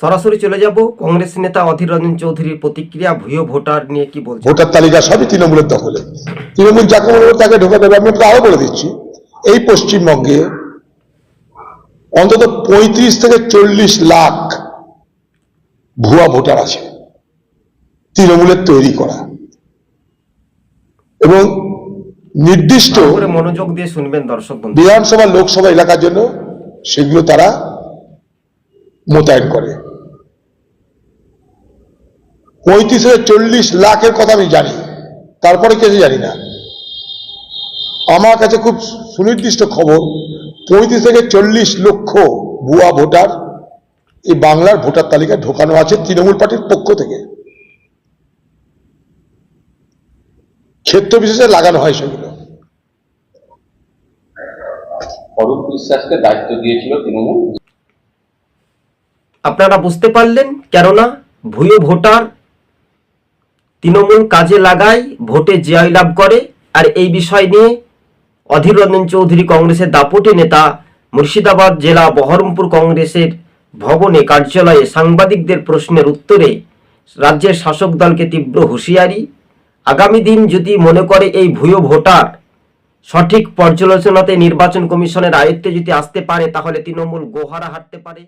সরাসরি চলে যাব কংগ্রেস নেতা অধীর রঞ্জন চৌধুরীর প্রতিক্রিয়া ভুয়ো ভোটার নিয়ে কি বলছেন? ভোটার তালিকা সবই তৃণমূলের দখলে। তৃণমূল যাকে তাকে ঢোকা দেবে আমি আরও বলে দিচ্ছি এই পশ্চিমবঙ্গে অন্তত পঁয়ত্রিশ থেকে চল্লিশ লাখ ভুয়া ভোটার আছে তৃণমূলের তৈরি করা। এবং নির্দিষ্ট মনোযোগ দিয়ে শুনবেন দর্শক বন্ধু। বিধানসভা লোকসভা এলাকার জন্য সেগুলো তারা মোতায়েন করে। পঁয়ত্রিশ থেকে চল্লিশ লাখের কথা আমি জানি। তারপরে কিছু জানি না? আমার কাছে খুব সুনির্দিষ্ট খবর পঁয়ত্রিশ থেকে চল্লিশ লক্ষ ভুয়া ভোটার এই বাংলার ভোটার তালিকায় ঢোকানো আছে তৃণমূল পার্টির পক্ষ থেকে। ক্ষেত্র বিশেষে লাগানো হয় সেগুলো। অরূপ বিশ্বাসকে দায়িত্ব দিয়েছিল তৃণমূল। আপনারা বুঝতে পারলেন কেননা ভুয়ো ভোটার তৃণমূল কাজে লাগায়, ভোটে জয় লাভ করে। আর এই বিষয় নিয়ে অধীর রঞ্জন চৌধুরী কংগ্রেসের দাপটে নেতা মুর্শিদাবাদ জেলা বহরমপুর কংগ্রেসের ভবনে কার্যালয়ে সাংবাদিকদের প্রশ্নের উত্তরে রাজ্যের শাসক দলকে তীব্র হুঁশিয়ারি। আগামী দিন যদি মনে করে এই ভুয়ো ভোটার সঠিক পর্যালোচনাতে নির্বাচন কমিশনের আয়ত্তে যদি আসতে পারে, তাহলে তৃণমূল গোহারা হাঁটতে পারে।